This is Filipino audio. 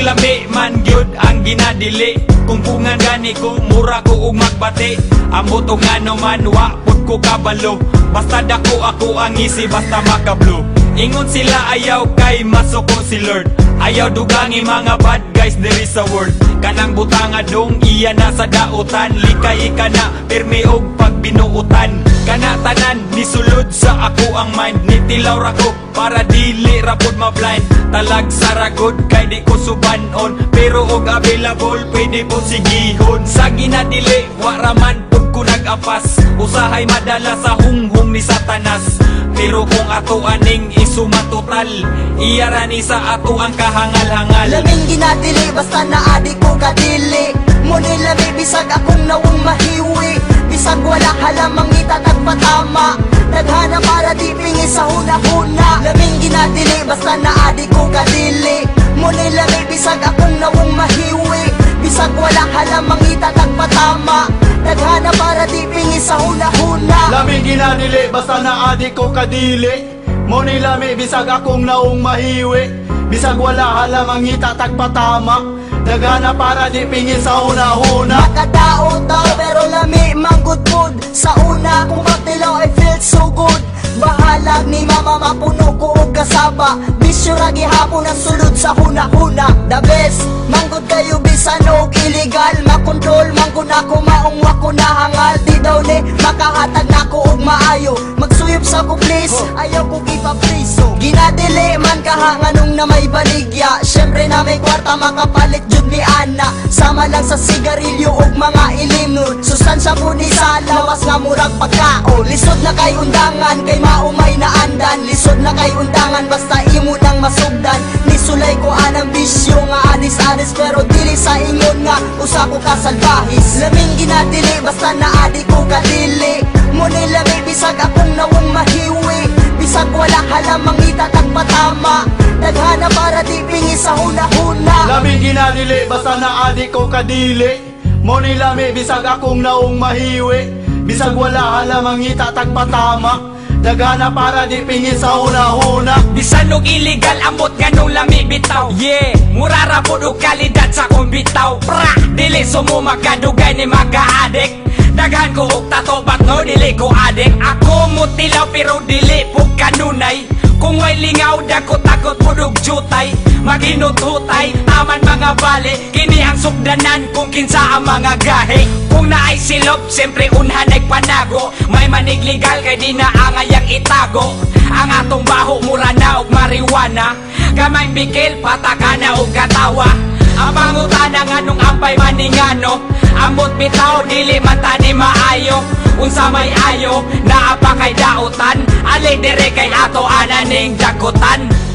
Kanang lami man gyud ang ginadili. Kung bungan gani ko mura ko ug magbati. Ambot og ano man wa pud ko kabalo. Basta dako ako ang isi basta makablo. Ingon sila ayaw kay masuko si Lord. Ayaw dugangi mga bad guys there is a word Kanang butanga dong iya na sa dautan. Likay ka na pirmi og pagbinuutan. Kana tanan nisulod sa ako ang mind Nitilaw ra ko para dili ra pod ma-blind Talag sa kay di ko subanon Pero og available pwede po sigihon Sa ginadili wara man pud ko nag-apas. Usahay madala sa hunghong ni satanas. Pero kung ato aning isumatotal Iyarani sa ato ang kahangal-hangal. Laming ginadili basta naadi ko kadili. Mo nilami bisag akong nawong mahiwi. Bisag wala halamang itatag patama Naghana para di pingi sa huna-huna. Laming ginadili basta naadi ko kadili. Mo nilami bisag akong nawong mahiwi. Bisag wala halamang itatag patama Naghana para di pingi sa huna-huna. Lamig ginadili basta na adik ko kadili. Mo ni lami bisag akong naong mahiwi. Bisag wala halamang itatag patama Dagana para di pingi sa una-una Nakadao daw pero lami manggod pod Sa una kung magtilaw I felt mapuno ko og kasaba Bisyo ra gihapon ang sulod sa huna-huna. The best manggod kayo bisan og illegal. Makontrol manggod ako maong wako nahangal Di daw ni makahatag nako og maayo. Magsuyop sa ko please. Ayaw ko gipapriso Ginadili man kaha nganong na may baligya. Syempre na may kwarta makapalit jud ni Ana. Sama lang sa sigarilyo ug mga ilim nun Sustansya po ni sa lawas nga murag pagkaon. Lisod na kay undangan kay maumay na andan. Lisod na kay undangan basta imo nang masugdan. Nisulay ko anang bisyo nga anis-anis Pero dili sa ingon nga usa ko kasalbahis. Laming ginadili basta naadi wala halamang itatag patama Naghana para di pingi sa huna-huna. Lamig ginadili basta na adik ko kadili. Mo ni lami bisag akong naong mahiwi. Bisag wala halamang itatag patama Dagana para di pingi sa una-una Bisan og illegal amot ganong lami bitaw. Yeah, murara po og kalidad sa kong bitaw. Pra, dili sumo magkadugay ni magka-addict. Daghan ko og tato but no dili ko adik Ako mo tilaw pero dili po kanunay Kung may lingaw dako takot po og jutay. Maginututay, aman mga bali Kini ang sugdanan kung kinsa ang mga gahe. Kung naay silop, siyempre unhan ay panago. May manig legal kay di na angayang itago. Ang atong baho mura na og marijuana. Gamay bikil, patakana og katawa. Ang pangutana nga nung ampay maningano. Ambot bitaw, dili man tani maayo Unsa may ayo, naa pa kay dautan. Ali dire kay ato ananing dagutan